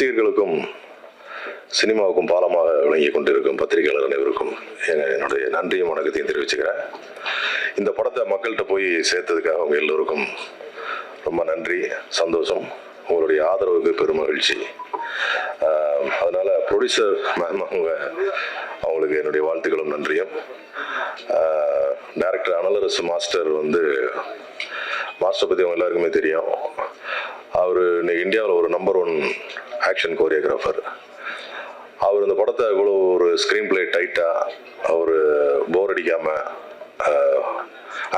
ரசிகர்களுக்கும் சினிமாவுக்கும் பாலமாக விளங்கி கொண்டிருக்கும் பத்திரிகையாளர் அனைவருக்கும் என்னுடைய நன்றியும் வணக்கத்தையும் தெரிவிச்சுக்கிறேன். இந்த படத்தை மக்கள்கிட்ட போய் சேர்த்ததுக்காக அவங்க எல்லோருக்கும் ரொம்ப நன்றி சந்தோஷம் உங்களுடைய ஆதரவுக்கு பெருமகிழ்ச்சி. அதனால் ப்ரொடியூசர் மேம் அவங்க அவங்களுக்கு என்னுடைய வாழ்த்துக்களும் நன்றியும். டேரக்டர் அனலரசு மாஸ்டர் வந்து மாஸ்டர் பற்றி அவங்க எல்லாருக்குமே தெரியும். அவர் இன்னைக்கு இந்தியாவில் ஒரு நம்பர் ஒன் ஆக்ஷன் கோரியோகிராஃபர் அவர் இந்த படத்தை இவ்வளோ ஒரு ஸ்க்ரீன் பிளே டைட்டாக அவர் போர் அடிக்காமல்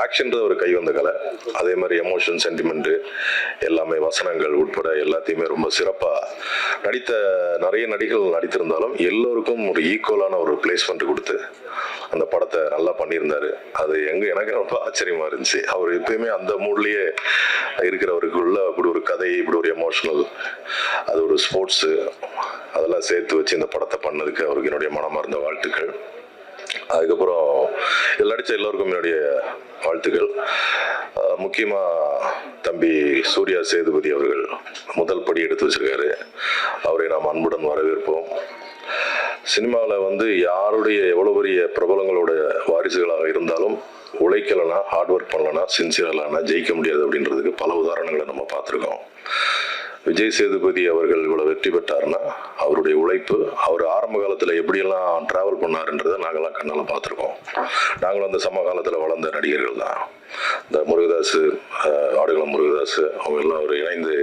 ஆக்ஷன்றது ஒரு கை வந்த கலை. அதே மாதிரி எமோஷன் சென்டிமெண்ட்டு எல்லாமே வசனங்கள் உட்பட எல்லாத்தையுமே ரொம்ப சிறப்பாக நடித்த நிறைய நடிகர்கள் நடித்திருந்தாலும் எல்லோருக்கும் ஒரு ஈக்குவலான ஒரு பிளேஸ்மெண்ட் கொடுத்து அந்த படத்தை நல்லா பண்ணியிருந்தாரு. அது எங்க எனக்கு ரொம்ப ஆச்சரியமா இருந்துச்சு. அவர் எப்பயுமே அந்த மூட்லயே இருக்கிறவருக்குள்ள அப்படி ஒரு கதை இப்படி ஒரு எமோஷனல் அது ஒரு ஸ்போர்ட்ஸு அதெல்லாம் சேர்த்து வச்சு இந்த படத்தை பண்ணதுக்கு அவருக்கு என்னுடைய மனமார்ந்த வாழ்த்துக்கள். அதுக்கப்புறம் இதில் நடித்த எல்லோருக்கும் என்னுடைய வாழ்த்துக்கள். முக்கியமாக தம்பி சூர்யா சேதுபதி அவர்கள் முதல் படி எடுத்து வச்சிருக்காரு. அவரை நாம் அன்புடன் வரவேற்போம். சினிமாவில் வந்து யாருடைய எவ்வளோ பெரிய பிரபலங்களோட வாரிசுகளாக இருந்தாலும் உழைக்கலைன்னா ஹார்ட் ஒர்க் பண்ணலனா சின்சியர்லானா ஜெயிக்க முடியாது அப்படின்றதுக்கு பல உதாரணங்களை நம்ம பார்த்துருக்கோம். விஜய் சேதுபதி அவர்கள் இவ்வளோ வெற்றி பெற்றாருன்னா அவருடைய உழைப்பு அவர் ஆரம்ப காலத்தில் எப்படியெல்லாம் ட்ராவல் பண்ணாருன்றதை நாங்கள்லாம் கண்ணால் பார்த்துருக்கோம். நாங்களும் அந்த சம காலத்தில் வளர்ந்த நடிகர்கள் தான். இந்த முருகதாஸ் ஆடுகளம் முருகதாஸ் அவங்க எல்லாம் ஒரு இணைந்து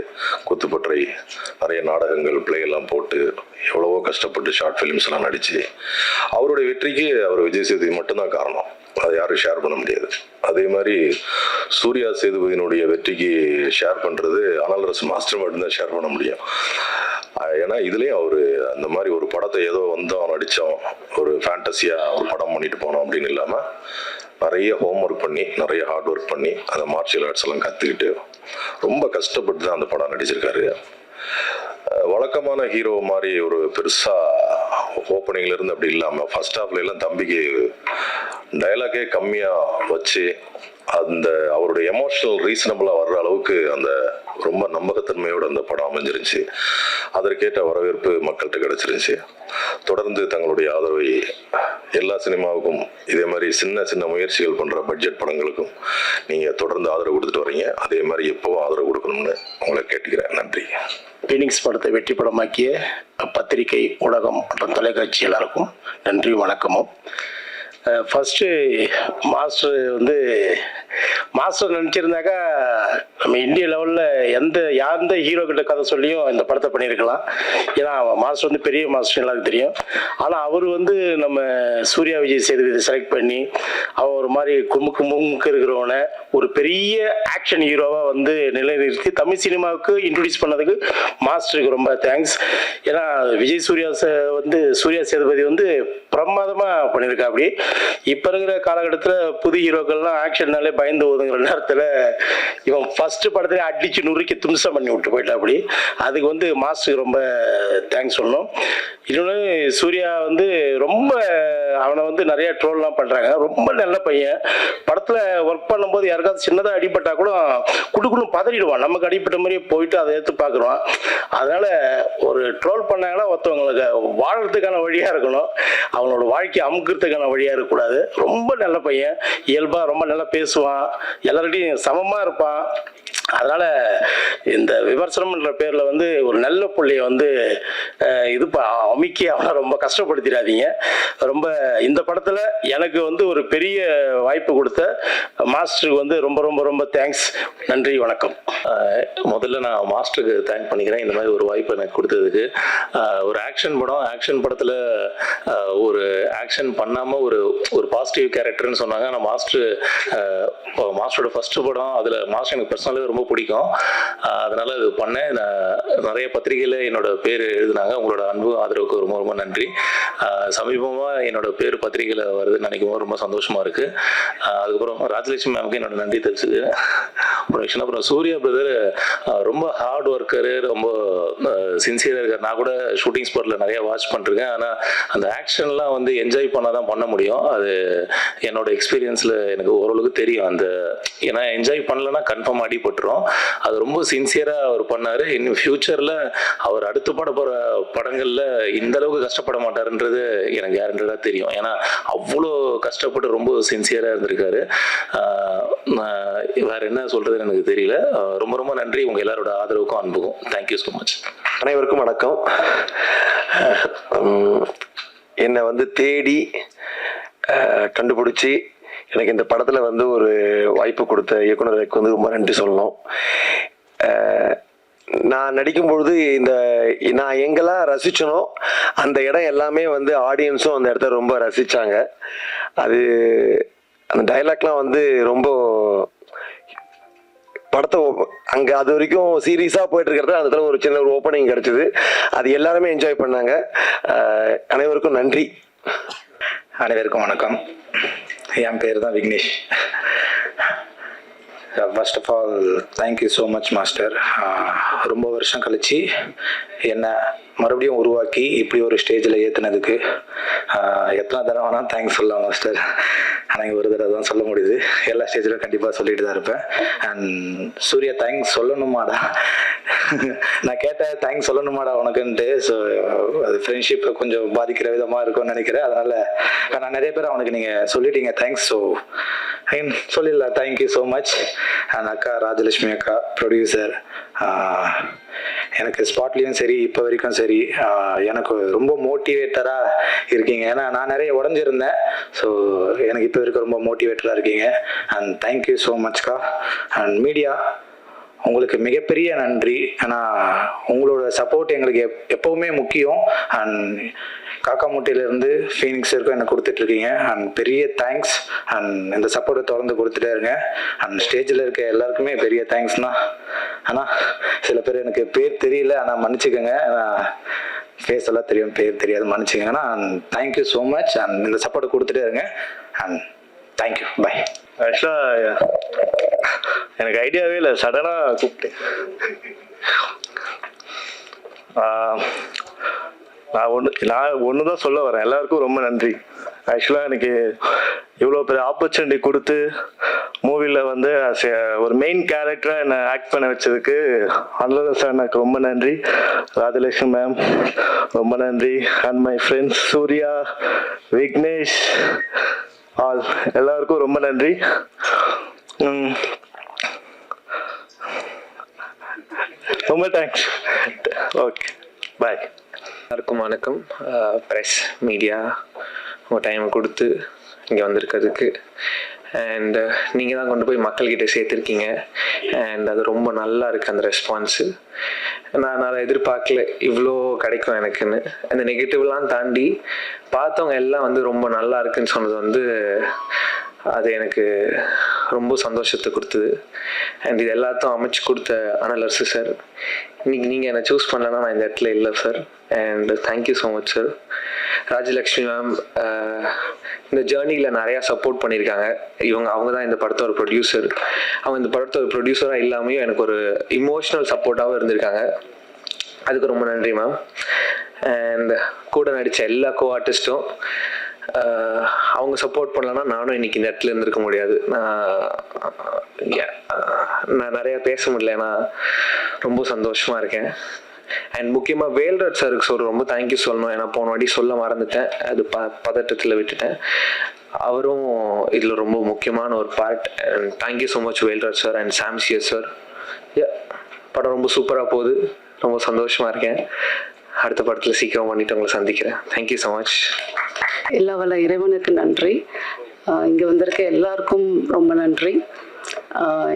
குத்துப்பற்றை நிறைய நாடகங்கள் பிளே எல்லாம் போட்டு எவ்வளவோ கஷ்டப்பட்டு ஷார்ட் ஃபிலிம்ஸ்லாம் நடித்து அவருடைய வெற்றிக்கு அவர் விஜய் சேதுபதி மட்டும்தான் காரணம். அதை யாரும் ஷேர் பண்ண முடியாது. அதே மாதிரி சூர்யா சேதுபதியினுடைய வெற்றிக்கு ஷேர் பண்றது அனல்ரஸ் மாஸ்டர் மட்டும்தான் ஷேர் பண்ண முடியும். ஏன்னா இதுலயும் அவரு அந்த மாதிரி ஒரு படத்தை ஏதோ வந்தோம் நடிச்சோம். ஒரு ஃபேண்டசியா ஒரு படம் பண்ணிட்டு போனோம் அப்படின்னு இல்லாம நிறைய ஹோம்ஒர்க் பண்ணி நிறைய ஹார்ட் ஒர்க் பண்ணி அந்த மார்ஷியல் ஆர்ட்ஸ் எல்லாம் கத்துக்கிட்டு ரொம்ப கஷ்டப்பட்டு தான் அந்த படம் நடிச்சிருக்காரு. வழக்கமான ஹீரோ மாதிரி ஒரு பெருசா ஓப்பனிங்ல இருந்து அப்படி இல்லாம ஃபர்ஸ்ட் ஹாஃப்ல எல்லாம் தம்பிக்கு டயலாகே கம்மியாக வச்சு அந்த அவருடைய எமோஷனல் ரீசனபிளாக வர்ற அளவுக்கு அந்த ரொம்ப நம்பகத்தன்மையோட அந்த படம் அமைஞ்சிருந்துச்சு. அதற்கேற்ற வரவேற்பு மக்கள்கிட்ட கிடச்சிருந்துச்சு. தொடர்ந்து தங்களுடைய ஆதரவை எல்லா சினிமாவுக்கும் இதே மாதிரி சின்ன சின்ன முயற்சிகள் பண்ணுற பட்ஜெட் படங்களுக்கும் நீங்கள் தொடர்ந்து ஆதரவு கொடுத்துட்டு வரீங்க. அதே மாதிரி எப்போவும் ஆதரவு கொடுக்கணும்னு உங்களை கேட்டுக்கிறேன். நன்றி. பீனிக்ஸ் படத்தை வெற்றி படமாக்கிய பத்திரிகை ஊடகம் மற்றும் தொலைக்காட்சி எல்லாருக்கும் நன்றி வணக்கமும். ஃபஸ்ட்டு மாஸ்டர் வந்து மாஸ்டர் நினச்சிருந்தாக்கா நம்ம இந்திய லெவலில் எந்த எந்த ஹீரோ கிட்ட கதை சொல்லியும் இந்த படத்தை பண்ணியிருக்கலாம். ஏன்னா மாஸ்டர் வந்து பெரிய மாஸ்டர் எல்லாருக்கும் தெரியும். ஆனால் அவர் வந்து நம்ம சூர்யா விஜய் சேதுபதி செலக்ட் பண்ணி அவன் ஒரு மாதிரி குமுக்கு முமுக்கு இருக்கிறவனை ஒரு பெரிய ஆக்ஷன் ஹீரோவாக வந்து நிலைநிறுத்தி தமிழ் சினிமாவுக்கு இன்ட்ரடியூஸ் பண்ணதுக்கு மாஸ்டருக்கு ரொம்ப தேங்க்ஸ் ஏன்னா விஜய் சூர்யா வந்து சூர்யா சேதுபதி வந்து பிரமாதமாக பண்ணியிருக்கா அப்படி இப்போ இருக்கிற காலகட்டத்தில் புது ஹீரோக்கள்லாம் ஆக்ஷன்னாலே பயந்து ஓதுங்கிற நேரத்தில் இவன் ஃபர்ஸ்ட் படத்துல அடிச்சு நுறுக்கி தும்சம் பண்ணி விட்டு போயிட்டா அப்படி. அதுக்கு வந்து மாஸ்டருக்கு ரொம்ப தேங்க்ஸ் சொல்லணும். இன்னொன்று சூர்யா வந்து ரொம்ப அவனை வந்து நிறைய ட்ரோல்லாம் பண்ணுறாங்க ரொம்ப நல்ல பையன். படத்தில் ஒர்க் பண்ணும்போது யாருக்காவது சின்னதாக அடிபட்டால் கூட குடுக்குன்னு பதறிடுவான். நமக்கு அடிபட்ட மாதிரியே போயிட்டு அதை எடுத்து பார்க்குறோம் அதனால் ஒரு ட்ரோல் பண்ணாங்கன்னா ஒருத்தவங்களுக்கு வாழறதுக்கான வழியாக இருக்கணும். அவனோட வாழ்க்கையை அமுக்கிறதுக்கான வழியாக இருக்கக்கூடாது. ரொம்ப நல்ல பையன். இயல்பாக ரொம்ப நல்லா பேசுவான். எல்லார்கிட்டையும் சமமாக இருப்பான். அதனால் இந்த விமர்சனம்ன்ற பேரில் வந்து ஒரு நல்ல புள்ளைய வந்து இது ப- அமுக்கி அவனை ரொம்ப கஷ்டப்படுத்திடாதீங்க. ரொம்ப இந்த படத்தில் எனக்கு வந்து ஒரு பெரிய வாய்ப்பு கொடுத்த மாஸ்டருக்கு வந்து ரொம்ப ரொம்ப ரொம்ப தேங்க்ஸ். நன்றி வணக்கம். முதல்ல நான் மாஸ்டருக்கு தேங்க் பண்ணிக்கிறேன். இந்த மாதிரி ஒரு வாய்ப்பு எனக்கு கொடுத்ததுக்கு. ஒரு ஆக்ஷன் படம் ஆக்ஷன் படத்தில் ஒரு ஆக்ஷன் பண்ணாமல் ஒரு ஒரு பாசிட்டிவ் கேரக்டர்னு சொன்னாங்க. ஆனால் மாஸ்டர் மாஸ்டரோட ஃபஸ்ட்டு படம் அதில் மாஸ்டர் எனக்கு பர்சனலாக ரொம்ப பிடிக்கும். அதனால் அதனால பண்ணேன். நான் நிறைய பத்திரிகையில் என்னோட பேர் எழுதினாங்க. உங்களோட அன்பு ஆதரவுக்கு ரொம்ப ரொம்ப நன்றி. சமீபமாக என்னோட பேர் பத்திரிகையில் வருதுன்னு நினைக்கும் போது ரொம்ப சந்தோஷமா இருக்கு. அதுக்கப்புறம் ராஜலட்சுமி மேமுக்கு என்னோட நன்றி தெரிஞ்சுக்கிறேன் அப்புறம் விஷயம் அப்புறம் சூர்யா பிரதர் ரொம்ப ஹார்ட் ஒர்க்கரு ரொம்ப சின்சியராக இருக்கார். நான் கூட ஷூட்டிங் ஸ்பாட்டில் நிறைய வாட்ச் பண்ணிருக்கேன். ஆனால் அந்த ஆக்ஷன்லாம் வந்து என்ஜாய் பண்ணால் தான் பண்ண முடியும். அது என்னோட எக்ஸ்பீரியன்ஸில் எனக்கு ஓரளவுக்கு தெரியும். அந்த ஏன்னா என்ஜாய் பண்ணலன்னா கன்ஃபார்ம் அடிபட்டுரும். படம் அது ரொம்ப சின்சியராக அவர் பண்ணார். இன்னும் ஃப்யூச்சரில் அவர் அடுத்து பட போகிற படங்களில் இந்த அளவுக்கு கஷ்டப்பட மாட்டாருன்றது எனக்கு கேரண்டடாக தெரியும். ஏன்னா அவ்வளோ கஷ்டப்பட்டு ரொம்ப சின்சியராக இருந்திருக்காரு. வேறு வேற என்ன சொல்றதுன்னு எனக்கு தெரியல. ரொம்ப ரொம்ப நன்றி. உங்க எல்லாரோட ஆதரவுக்கும் அன்புக்கும். தேங்க்யூ ஸோ மச் அனைவருக்கும் வணக்கம். என்னை வந்து தேடி கண்டுபிடிச்சி எனக்கு இந்த படத்தில் வந்து ஒரு வாய்ப்பு கொடுத்த இயக்குநருக்கு வந்து ரொம்ப நன்றி சொல்லணும். நான் நடிக்கும் பொழுது இந்த நான் எங்கெல்லாம் ரசிச்சனோ அந்த இடம் எல்லாமே வந்து ஆடியன்ஸும் அந்த இடத்த ரொம்ப ரசித்தாங்க அது அந்த டைலாக்லாம் வந்து ரொம்ப படத்தை ஓ- அது வரைக்கும் சீரியஸாக போயிட்டு இருக்கிறது அந்த இடத்துல ஒரு சின்ன ஒரு ஓப்பனிங் கிடச்சிது. அது எல்லாருமே என்ஜாய் பண்ணாங்க. அனைவருக்கும் நன்றி. அனைவருக்கும் வணக்கம். என் பேர் தான் Vignesh. First of all thank you so much master ரொம்ப வருஷம் கழித்து என்னை மறுபடியும் உருவாக்கி இப்படி ஒரு ஸ்டேஜில் ஏற்றுனதுக்கு uh, எத்தனை தடவை வேணால் தேங்க்ஸ் சொல்லலாம் மாஸ்டர் ஆனால் ஒரு தடவை தான் சொல்ல முடியுது. எல்லா ஸ்டேஜிலும் கண்டிப்பாக சொல்லிட்டு தான் இருப்பேன். அண்ட் சூர்யா தேங்க்ஸ் சொல்லணுமாடா? நான் கேட்டேன் தேங்க்ஸ் சொல்லணுமாடா உனக்குன்ட்டு? ஸோ அது ஃப்ரெண்ட்ஷிப்பை கொஞ்சம் பாதிக்கிற விதமாக இருக்கும்னு நினைக்கிறேன். அதனால் நான் நிறைய பேர் அவனுக்கு நீங்கள் சொல்லிட்டீங்க. தேங்க்ஸ் ஸோ அகைன் சொல்லிடலாம் thank you so much and அக்கா ராஜலட்சுமி அக்கா ப்ரொடியூசர் எனக்கு ஸ்பாட்லேயும் சரி இப்போ வரைக்கும் சரி எனக்கு ரொம்ப மோட்டிவேட்டராக இருக்கீங்க. ஏன்னா நான் நிறைய உடஞ்சிருந்தேன். ஸோ எனக்கு இப்போ வரைக்கும் ரொம்ப மோட்டிவேட்டராக இருக்கீங்க. அண்ட் தேங்க்யூ ஸோ மச்க்கா அண்ட் மீடியா உங்களுக்கு மிகப்பெரிய நன்றி. ஏன்னா உங்களோட சப்போர்ட் எங்களுக்கு எப் எப்போவுமே முக்கியம். அண்ட் காக்காமூட்டியிலேருந்து ஃபீனிக்ஸ் வரைக்கும் எனக்கு கொடுத்துட்ருக்கீங்க. அண்ட் பெரிய தேங்க்ஸ் அண்ட் இந்த சப்போர்ட்டை தொடர்ந்து கொடுத்துட்டே இருங்க. அண்ட் ஸ்டேஜில் இருக்க எல்லாருக்குமே பெரிய தேங்க்ஸ்ண்ணா ஆனால் சில பேர் எனக்கு பேர் தெரியல. ஆனால் மன்னிச்சுக்கோங்க. ஃபேஸ் எல்லாம் தெரியும். பேர் தெரியாது. மன்னிச்சுக்கோங்க. And thank you so much and இந்த சப்போர்ட்டை கொடுத்துட்டே இருங்க. அண்ட் தேங்க்யூ பை ஆக்சுவலாக எனக்கு ஐடியாவே இல்லை. சடனாக கூப்பிட்டேன். நான் ஒன்று நான் ஒன்று தான் சொல்ல வரேன். எல்லாருக்கும் ரொம்ப நன்றி. ஆக்சுவலாக எனக்கு இவ்வளோ பெரிய ஆப்பர்ச்சுனிட்டி கொடுத்து மூவியில் வந்து ஒரு மெயின் கேரக்டராக என்னை ஆக்ட் பண்ண வச்சதுக்கு அனுராதா சார் எனக்கு ரொம்ப நன்றி. ராஜலட்சுமி மேம் ரொம்ப நன்றி. And my friends Suriya Vignesh all எல்லாருக்கும் ரொம்ப நன்றி. ரொம்ப தேங்க்ஸ் ஓகே பாய் எல்லாருக்கும் வணக்கம். ப்ரெஸ் மீடியா உங்கள் டைம் கொடுத்து இங்கே வந்திருக்கிறதுக்கு. அண்ட் நீங்கள் தான் கொண்டு போய் மக்கள்கிட்ட சேர்த்துருக்கீங்க. அண்ட் அது ரொம்ப நல்லா இருக்குது அந்த ரெஸ்பான்ஸு நான் நான் எதிர்பார்க்கல. இவ்வளோ கிடைக்கும் எனக்குன்னு. அந்த நெகட்டிவ்லாம் தாண்டி பார்த்தவங்க எல்லாம் வந்து ரொம்ப நல்லா இருக்குன்னு சொன்னது வந்து அது எனக்கு ரொம்ப சந்தோஷத்தை கொடுத்தது. அண்ட் இது எல்லாத்தையும் அமைச்சு கொடுத்த அனலர்ஸு சார் இன்னைக்கு நீங்கள் என்னை சூஸ் பண்ணலன்னா நான் இந்த இடத்துல இல்லை sir and thank you so much sir Rajalakshmi ma'am இந்த ஜேர்னியில் நிறையா சப்போர்ட் பண்ணியிருக்காங்க. இவங்க அவங்க தான் இந்த படத்தோட ப்ரொடியூசர் அவங்க இந்த படத்தோட ப்ரொடியூசராக இல்லாமையும் எனக்கு ஒரு இமோஷ்னல் சப்போர்ட்டாகவும் இருந்திருக்காங்க. அதுக்கு ரொம்ப நன்றி மேம் அண்ட் கூட நடித்த எல்லா கோ ஆர்டிஸ்ட்டும் அவங்க சப்போர்ட் பண்ணலன்னா நானும் இன்னைக்கு இந்த இடத்துல இருந்திருக்க முடியாது. நான் நான் நிறையா பேச முடியல. ஏன்னா ரொம்ப சந்தோஷமாக இருக்கேன். அண்ட் முக்கியமாக வேல்ராஜ் சாருக்கு சொல்ற ரொம்ப தேங்க்யூ சொல்லணும். ஏன்னா போன வாட்டி சொல்ல மறந்துட்டேன். அது ப பதட்டத்தில் விட்டுட்டேன். அவரும் இதில் ரொம்ப முக்கியமான ஒரு part and thank you so much Velraj sir and Sam CS sir படம் ரொம்ப சூப்பராக போகுது. ரொம்ப சந்தோஷமாக இருக்கேன். அடுத்த படத்தில் சீக்கிரம் பண்ணிட்டு உங்களை சந்திக்கிறேன். தேங்க்யூ ஸோ மச் எல்லா வல்ல இறைவனுக்கு நன்றி. இங்கே வந்திருக்க எல்லாருக்கும் ரொம்ப நன்றி.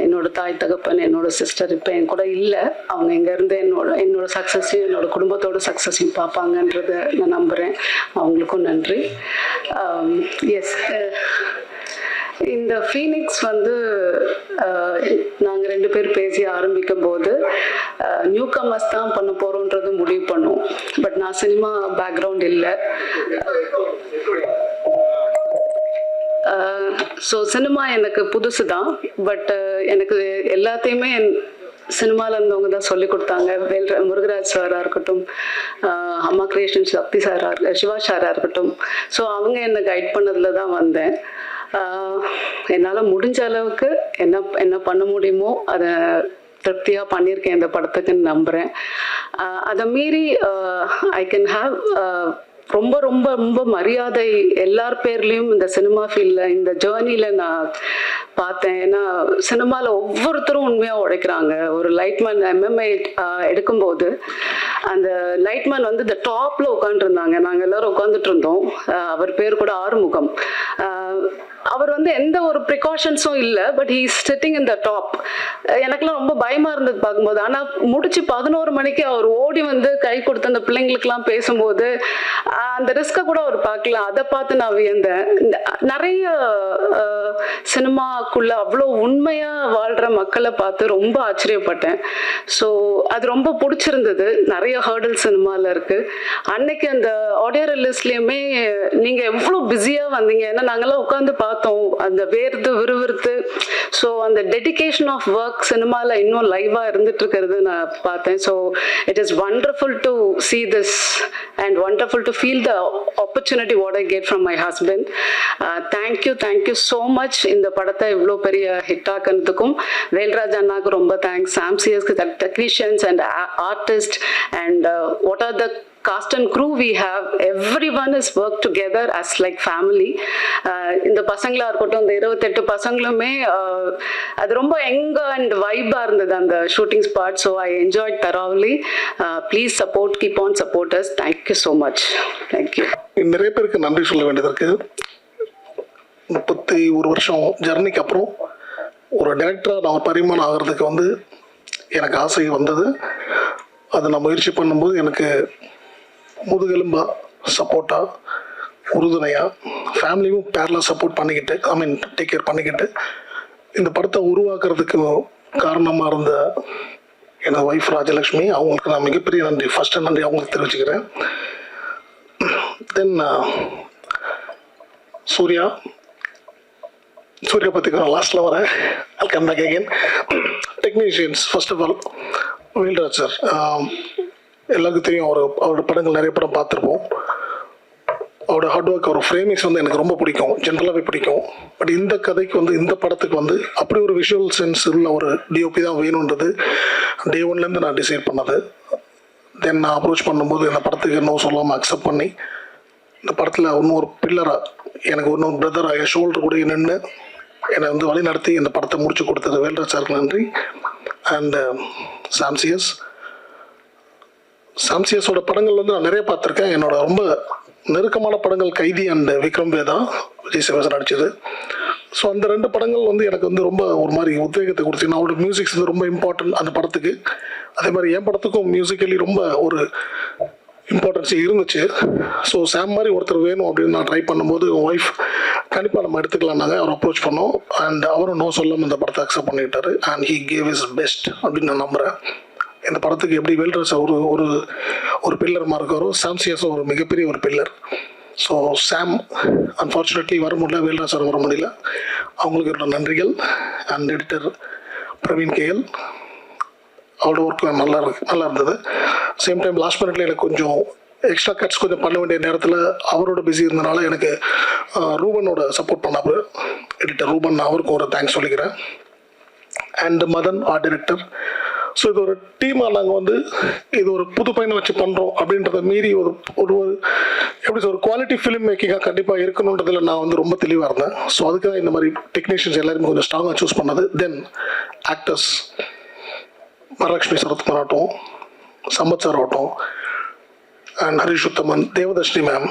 என்னோட தாய் தகப்பன் என்னோட சிஸ்டர் இப்போ என் கூட இல்லை. அவங்க எங்கேருந்து என்னோட என்னோட சக்ஸஸையும் என்னோட குடும்பத்தோட சக்ஸஸையும் பார்ப்பாங்கன்றத நான் நம்புகிறேன் அவங்களுக்கும் நன்றி. எஸ் இந்த ஃபீனிக்ஸ் வந்து நாங்கள் ரெண்டு பேர் பேசி ஆரம்பிக்கும் போது நியூ கமர்ஸ் தான் பண்ண போகிறோன்றது முடிவு பண்ணோம். பட் நான் சினிமா பேக்ரவுண்ட் இல்லை. ஸோ சினிமா எனக்கு புதுசு தான் பட் எனக்கு எல்லாத்தையுமே சினிமாவில் இருந்தவங்க தான் சொல்லி கொடுத்தாங்க. வேல் முருகராஜ் சாராக இருக்கட்டும் அம்மா கிரியேஷன் சக்தி சாராக சிவா சாராக இருக்கட்டும். ஸோ அவங்க என்னை கைட் பண்ணதில் தான் வந்தேன். என்னால் முடிஞ்ச அளவுக்கு என்ன என்ன பண்ண முடியுமோ அதை திருப்தியாக பண்ணியிருக்கேன் இந்த படத்துக்குன்னு நம்புகிறேன் அதை மீறி ஐ கேன் ஹாவ் ரொம்ப ரொம்ப ரொம்ப மரியாதை எல்லார் பேர்லேயும் இந்த சினிமா ஃபீல்டில் இந்த ஜேர்னியில் நான் பார்த்தேன். ஏன்னா சினிமாவில் ஒவ்வொருத்தரும் உண்மையாக உழைக்கிறாங்க. ஒரு லைட்மேன் எம்எம்ஐ எடுக்கும்போது அந்த லைட்மேன் வந்து இந்த டாப்பில் உட்காந்துருந்தாங்க நாங்கள் எல்லோரும் உட்காந்துட்டு இருந்தோம். அவர் பேர் கூட ஆறுமுகம். அவர் வந்து எந்த ஒரு ப்ரிகாஷன்ஸும் இல்லை but he sitting in the top எனக்குலாம் ரொம்ப பயமாக இருந்தது பார்க்கும்போது. ஆனால் முடிச்சு பதினோரு மணிக்கு அவர் ஓடி வந்து கை கொடுத்து அந்த பிள்ளைங்களுக்கெல்லாம் பேசும்போது அந்த ரிஸ்க்கை கூட அவர் பார்க்கல. அதை பார்த்து நான் வியந்தேன். நிறைய சினிமாக்குள்ள அவ்வளோ உண்மையாக வாழ்கிற மக்களை பார்த்து ரொம்ப ஆச்சரியப்பட்டேன். ஸோ அது ரொம்ப பிடிச்சிருந்தது. நிறைய ஹேர்டில் சினிமாவில் இருக்கு. அன்னைக்கு அந்த ஆடியோ ரிலீஸ்லேயுமே நீங்கள் எவ்வளோ பிஸியாக வந்தீங்க. ஏன்னா நாங்கெல்லாம் உட்காந்து பார்த்தோம். அந்த வேர்த்து விறுவிறுத்து. ஸோ அந்த டெடிகேஷன் ஆஃப் ஒர்க் சினிமாவில் இன்னும் லைவாக இருந்துட்டு இருக்கிறது நான் பார்த்தேன். So it is wonderful to see this and wonderful to feel the opportunity what I get from my husband thank you thank you so much இந்த படத்தை இவ்வளோ பெரிய ஹிட் ஆக்கிறதுக்கும் வேல்ராஜ் அண்ணாக்கு ரொம்ப thanks சாம்சியஸ்க்கு technicians and artist and what are the cast and crew we have every one is work together as like family இந்த பசங்களாக இருக்கட்டும் இந்த இருபத்தெட்டு பசங்களுமே அது ரொம்ப எங்க அண்ட் வைபாக இருந்தது அந்த shooting spot so I enjoy thoroughly please support keep on supporters thank you so much thank you நிறைய பேருக்கு நன்றி சொல்ல வேண்டியது இருக்குது முப்பத்தி ஒரு வருஷம் ஜெர்னிக்கு அப்புறம் ஒரு டேரக்டராக நான் பரிமாணம் ஆகிறதுக்கு வந்து எனக்கு ஆசை வந்தது. அதை நான் முயற்சி பண்ணும்போது எனக்கு முதுகெலும்பா சப்போர்ட்டாக உறுதுணையாக ஃபேமிலியும் பேரலாக சப்போர்ட் பண்ணிக்கிட்டு ஐ மீன் டேக் கேர் பண்ணிக்கிட்டு இந்த படத்தை உருவாக்குறதுக்கு காரணமாக இருந்த எனது ஒய்ஃப் ராஜலக்ஷ்மி அவங்களுக்கு நான் மிகப்பெரிய நன்றி. ஃபஸ்ட்டு நன்றி அவங்களுக்கு தெரிவிச்சுக்கிறேன். தென் சூர்யா. சூர்யா பற்றி நான் லாஸ்ட்டில் வரேன். I'll come back again technicians first of all Velraj sir எல்லாருக்கும் தெரியும் அவர் அவரோட படங்கள் நிறைய படம் பார்த்துருப்போம். அவரோட ஹார்ட் ஒர்க் அவரோட ஃப்ரேமிங்ஸ் வந்து எனக்கு ரொம்ப பிடிக்கும். ஜென்ரலாகவே பிடிக்கும். பட் இந்த கதைக்கு வந்து இந்த படத்துக்கு வந்து அப்படி ஒரு விஷுவல் சென்ஸ் உள்ள ஒரு டிஓபி தான் வேணுன்றது டே ஒன்லேருந்து நான் டிசைட் பண்ணது. தென் நான் அப்ரோச் பண்ணும்போது இந்த படத்துக்கு இன்னும் சொல்லாமல் அக்செப்ட் பண்ணி இந்த படத்தில் இன்னும் ஒரு பில்லராக எனக்கு இன்னும் பிரதராக என் ஷோல்டர் கூட நின்று என்னை வந்து வழி நடத்தி இந்த படத்தை முடிச்சு கொடுத்தது வேல்ராஜ் சாருக்கு நன்றி. அண்ட் சாம்சியஸ் uh, சாம்சியஸோட படங்கள் வந்து நான் நிறைய பார்த்துருக்கேன். என்னோட ரொம்ப நெருக்கமான படங்கள் கைதி அண்ட் விக்ரம் வேதா விஜய் சேவசன் நடிச்சது. ஸோ அந்த ரெண்டு படங்கள் வந்து எனக்கு வந்து ரொம்ப ஒரு மாதிரி உத்வேகத்தை கொடுத்து நான் அவரோட மியூசிக்ஸ் வந்து ரொம்ப இம்பார்ட்டன்ட் அந்த படத்துக்கு. அதே மாதிரி என் படத்துக்கும் மியூசிக்கலி ரொம்ப ஒரு இம்பார்ட்டன்ஸ் இருந்துச்சு. ஸோ சாம் மாதிரி ஒருத்தர் வேணும் அப்படின்னு நான் ட்ரை பண்ணும்போது என் ஒய்ஃப் கண்டிப்பாக நம்ம எடுத்துக்கலாம்னாங்க அவர் அப்ரோச் பண்ணோம். அண்ட் அவரும் நோ சொல்லாமல் இந்த படத்தை accept பண்ணிக்கிட்டாரு and he gave his best அப்படின்னு நான் நம்புகிறேன் இந்த படத்துக்கு எப்படி வெல்ட்ரஸ் ஒரு ஒரு ஒரு பில்லர்மா இருக்காரோ சாம்சியஸும் ஒரு மிகப்பெரிய ஒரு பில்லர் ஸோ சாம் அன்ஃபார்ச்சுனேட்லி வர முடியல வேல்ரா சார் வர முடியல. அவங்களுக்கு என்னோட நன்றிகள். அண்ட் எடிட்டர் பிரவீன் கேஎல் அவரோட ஒர்க் நல்லா இருக்கு நல்லா இருந்தது. சேம் டைம் லாஸ்ட் மினிட்ல எனக்கு கொஞ்சம் எக்ஸ்ட்ரா கட்ஸ் கொஞ்சம் பண்ண வேண்டிய நேரத்தில் அவரோட பிஸி இருந்தனால எனக்கு ரூபனோட சப்போர்ட் பண்ணாரு எடிட்டர் ரூபன் அவருக்கு ஒரு தேங்க்ஸ் சொல்லிக்கிறேன். And Madhan art director so இது ஒரு டீமாக நாங்கள் வந்து இது ஒரு புது பையனை வச்சு பண்ணுறோம் அப்படின்றத மீறி ஒரு ஒரு ஒரு எப்படி சொல்ற ஒரு குவாலிட்டி ஃபிலிம் மேக்கிங்காக கண்டிப்பாக இருக்கணுன்றதில் நான் வந்து ரொம்ப தெளிவாக இருந்தேன். ஸோ அதுக்கு தான் இந்த மாதிரி டெக்னீஷியன்ஸ் எல்லாருமே கொஞ்சம் ஸ்ட்ராங்காக சூஸ் பண்ணது. தென் ஆக்டர்ஸ் வரலட்சுமி சரத்குமார் ஆகட்டும் சம்பத் சார் ஆகட்டும் and Harish Uthaman Devadarshini ma'am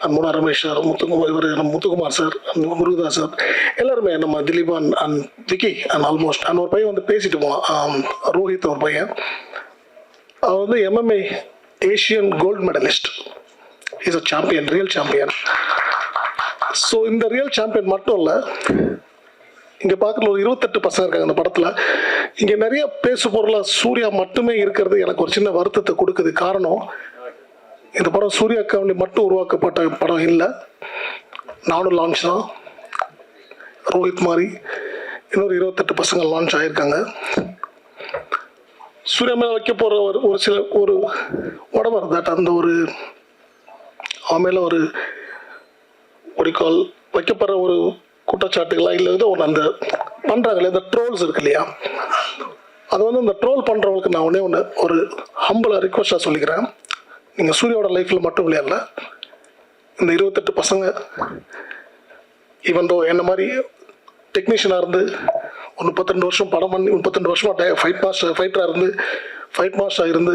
and முனா Ramesh sir Muthukumar இவர் நம்ம முத்துக்குமார் சார் முருகதாஸ் சார் எல்லாருமே நம்ம Dileepan and Vicky and almost and ஒரு பையன் வந்து பேசிட்டு போனான். ரோஹித் ஒரு பையன். அவர் வந்து MMA Asian gold medalist is a champion real champion so இந்த ரியல் சாம்பியன் மட்டும் இல்லை இங்கே பார்க்குற ஒரு இருபத்தெட்டு பசங்க இருக்காங்க அந்த படத்தில். இங்கே நிறைய பேசு பொருளாக சூர்யா மட்டுமே இருக்கிறது எனக்கு ஒரு சின்ன வருத்தத்தை கொடுக்குது. காரணம் இந்த படம் சூர்யா கவுண்டி மட்டும் உருவாக்கப்பட்ட படம் இல்லை. நானும் லான்ச் தான். ரோஹித் மாதிரி இன்னொரு இருபத்தெட்டு பசங்க லான்ச் ஆகியிருக்காங்க சூர்யா மேலே வைக்க போகிற ஒரு ஒரு சில ஒரு உடம்பு தட் அந்த ஒரு அவன் மேலே ஒரு ஒடிக்கால் வைக்கப்படுற ஒரு குற்றச்சாட்டுகளாக இல்லை ஒன்று அந்த பண்ணுறாங்களே இந்த ட்ரோல்ஸ் இருக்கு இல்லையா? அது வந்து இந்த ட்ரோல் பண்ணுறவங்களுக்கு நான் ஒன்றே ஒன்று ஒரு ஹம்பிளாக ரிக்வஸ்ட்டாக சொல்லிக்கிறேன். நீங்கள் சூர்யாவோட லைஃப்பில் மட்டும் இல்லையல்ல இந்த இருபத்தெட்டு பசங்க ஈவன் தோ என்ன மாதிரி டெக்னீஷியனாக இருந்து ஒரு முப்பத்தெண்டு வருஷம் படம் பண்ணி முப்பத்தெண்டு வருஷமாக ஃபைட் மாஸ்டர் ஃபைட்டராக இருந்து ஃபைட் மாஸ்டராக இருந்து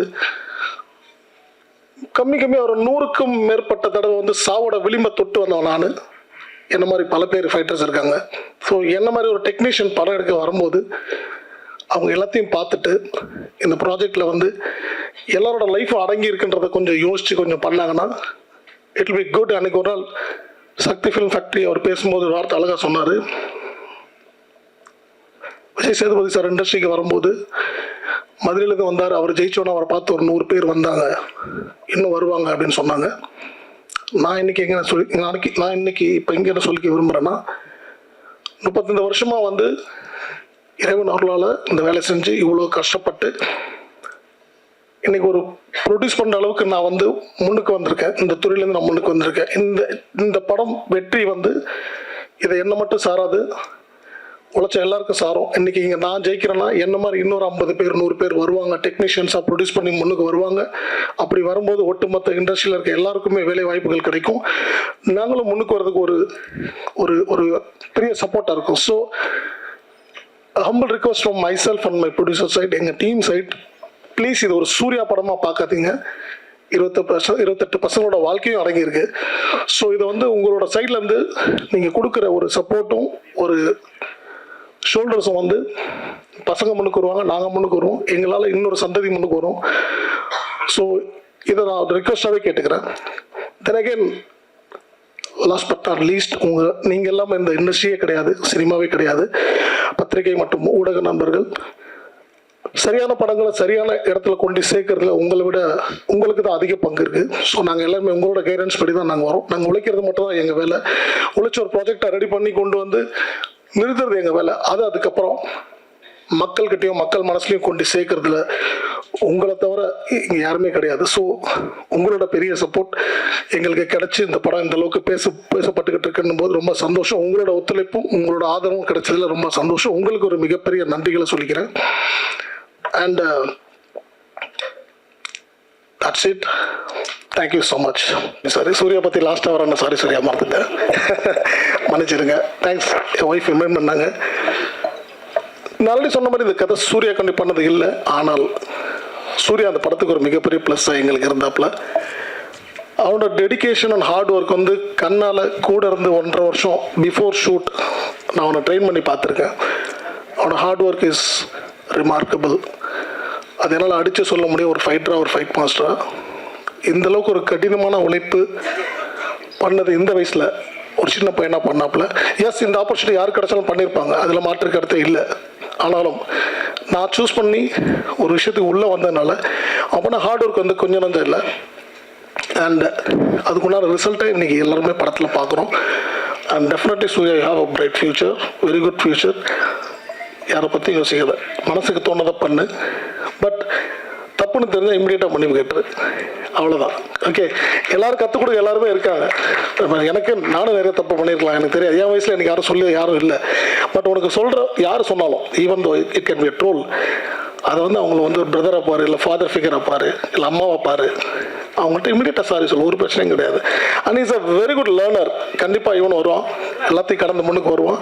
கம்மி கம்மியாக ஒரு நூறுக்கும் மேற்பட்ட தடவை வந்து சாவோட விளிம்பை தொட்டு வந்தவன் நான். என்ன மாதிரி பல பேர் ஃபைட்டர்ஸ் இருக்காங்க. ஸோ என்ன மாதிரி ஒரு டெக்னீஷியன் படம் எடுக்க வரும்போது அவங்க எல்லாத்தையும் பார்த்துட்டு இந்த ப்ராஜெக்டில் வந்து எல்லாரோட லைஃப்பும் அடங்கி இருக்குன்றதை கொஞ்சம் யோசித்து கொஞ்சம் பண்ணாங்கன்னா இட் பி குட் அன்னைக்கு ஒரு நாள் சக்தி ஃபிலிம் ஃபேக்ட்ரி அவர் பேசும்போது ஒரு வார்த்தை அழகாக சொன்னார். விஜய் சேதுபதி சார் இண்டஸ்ட்ரிக்கு வரும்போது மதுரையிலேருந்து வந்தார். அவர் ஜெயிச்சோன்னா அவரை பார்த்து ஒரு நூறு பேர் வந்தாங்க. இன்னும் வருவாங்க அப்படின்னு சொன்னாங்க. நான் இன்னைக்கு எங்கே சொல்லி நாளைக்கு நான் இன்னைக்கு இப்போ எங்கே என்ன சொல்லிக்க விரும்புகிறேன்னா முப்பத்தஞ்சு வருஷமாக வந்து இறைவன் அருளால் இந்த வேலை செஞ்சு இவ்வளோ கஷ்டப்பட்டு இன்றைக்கி ஒரு ப்ரொடியூஸ் பண்ணுற அளவுக்கு நான் வந்து முன்னுக்கு வந்திருக்கேன். இந்த துறையிலேருந்து நான் முன்னுக்கு வந்திருக்கேன். இந்த இந்த படம் வெற்றி வந்து இதை என்ன மட்டும் சாராது. உழைச்ச எல்லாருக்கும் சாரும். இன்னைக்கு இங்கே நான் ஜெயிக்கிறேன்னா என்ன மாதிரி இன்னொரு ஐம்பது பேர் நூறு பேர் வருவாங்க. டெக்னீஷியன்ஸாக ப்ரொடியூஸ் பண்ணி முன்னுக்கு வருவாங்க. அப்படி வரும்போது ஒட்டுமொத்த இண்டஸ்ட்ரியில் இருக்க எல்லாருக்குமே வேலை வாய்ப்புகள் கிடைக்கும். நாங்களும் முன்னுக்கு வர்றதுக்கு ஒரு ஒரு ஒரு பெரிய சப்போர்ட்டாக இருக்கும். So humble request from myself and my producer side எங்கள் டீம் சைட் ப்ளீஸ் இது ஒரு சூர்யா படமாக பார்க்காதீங்க. இருபத்தி பர்சன் இருபத்தெட்டு பசங்களோட வாழ்க்கையும் அடங்கியிருக்கு. ஸோ இதை வந்து உங்களோட சைட்லேருந்து நீங்கள் கொடுக்குற ஒரு சப்போர்ட்டும் ஒரு ஷோல்டர்ஸும் வந்து பசங்க முன்னுக்கு வருவாங்க நாங்கள் முன்னுக்கு வருவோம். எங்களால் இன்னொரு சந்ததி முன்னுக்கு வரும். ஸோ இதை நான் ரிக்வஸ்டாகவே கேட்டுக்கிறேன். Then again last but not least உங்கள் நீங்கள் எல்லாம் இந்த இண்டஸ்ட்ரியே கிடையாது சினிமாவே கிடையாது. பத்திரிகை மற்றும் ஊடக நண்பர்கள் சரியான படங்களை சரியான இடத்துல கொண்டு சேர்க்கறதுல உங்களை விட உங்களுக்கு தான் அதிக பங்கு இருக்கு. ஸோ நாங்கள் எல்லாமே உங்களோட கைடன்ஸ் படி தான் நாங்கள் வரோம். நாங்கள் உழைக்கிறது மட்டும் தான் எங்கள் வேலை. உழைச்ச ஒரு ப்ராஜெக்டை ரெடி பண்ணி கொண்டு வந்து நிறுத்துறது எங்கள் வேலை. அது அதுக்கப்புறம் மக்கள்கிட்டயும் மக்கள் மனசுலையும் கொண்டு சேர்க்கறதுல உங்களை தவிர இங்கே யாருமே கிடையாது. ஸோ உங்களோட பெரிய சப்போர்ட் எங்களுக்கு கிடைச்சி இந்த படம் இந்த அளவுக்கு பேச பேசப்பட்டுக்கிட்டு இருக்குன்னும் போது ரொம்ப சந்தோஷம். உங்களோட ஒத்துழைப்பும் உங்களோட ஆதரவும் கிடைச்சதுல ரொம்ப சந்தோஷம். உங்களுக்கு ஒரு மிகப்பெரிய நன்றிகளை சொல்லிக்கிறேன். And that's it thank you so much sorry Suriya பற்றி லாஸ்ட்டாக வரேன் சாரி சூர்யா மறந்துட்டேன். மன்னிச்சிருங்க தேங்க்ஸ் என் ஒய்ஃப் இன்வைட் பண்ணாங்க. நான் ஆல்ரெடி சொன்ன மாதிரி இந்த கதை சூர்யா கண்டி பண்ணது இல்லை. ஆனால் சூர்யா அந்த படத்துக்கு ஒரு மிகப்பெரிய ப்ளஸ்ஸாக எங்களுக்கு இருந்தாப்புல. அவனோட டெடிகேஷன் அண்ட் ஹார்ட் ஒர்க் வந்து கண்ணால் கூட இருந்து ஒன்றரை வருஷம் பிஃபோர் ஷூட் நான் அவனை ட்ரெயின் பண்ணி பார்த்துருக்கேன். அவனோட ஹார்ட் ஒர்க் இஸ் ரிமார்க்கபிள் அது என்னால் அடித்து சொல்ல முடியும் ஒரு ஃபைட்டராக ஒரு ஃபைட் மாஸ்டராக இந்தளவுக்கு ஒரு கடினமான உழைப்பு பண்ணது இந்த வயசில். ஒரு சின்ன பையனாக பண்ணாப்புல. எஸ் இந்த ஆப்பர்ச்சுனிட்டி யார் கிடைச்சாலும் பண்ணியிருப்பாங்க அதில் மாற்று கருத்தே இல்லை. ஆனாலும் நான் சூஸ் பண்ணி ஒரு விஷயத்துக்கு உள்ளே வந்ததுனால அப்போனா ஹார்ட் ஒர்க் வந்து கொஞ்சம் நஞ்சம் இல்லை அண்ட் அதுக்குண்டான ரிசல்ட்டை இன்றைக்கி எல்லாருமே படத்தில் பார்க்குறோம் and definitely Suriya have a bright future very good future யாரை பற்றி யோசிக்காத. மனசுக்கு தோணதை பண்ணு. பட் தப்புன்னு தெரிஞ்சால் இம்மிடியேட்டாக பண்ணி கேட்டுரு. அவ்வளோதான் ஓகே எல்லோரும் கற்றுக் கொடுக்க எல்லாருமே இருக்காங்க. எனக்கு நானும் நிறைய தப்பு பண்ணியிருக்கலாம் எனக்கு தெரியாது. என் வயசில் எனக்கு யாரும் சொல்லி யாரும் இல்லை. பட் உனக்கு சொல்கிற யார் சொன்னாலும் even though it can be troll அதை வந்து அவங்கள வந்து ஒரு பிரதரை பாரு இல்லை ஃபாதர் ஃபிகரை பாரு இல்லை அம்மாவை பாரு. அவங்கள்ட்ட இமீடியட்டாக சாரி சொல்லுவோம் ஒரு பிரச்சனையும் கிடையாது. And is a very good learner கண்டிப்பாக இவன் வருவான். எல்லாத்தையும் கடந்து முன்னுக்கு வருவான்.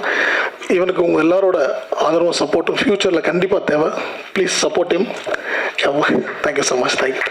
இவனுக்கு உங்கள் எல்லாரோட ஆதரவும் சப்போர்ட்டும் ஃப்யூச்சரில் கண்டிப்பாக தேவை. Please support him thank you so much thank you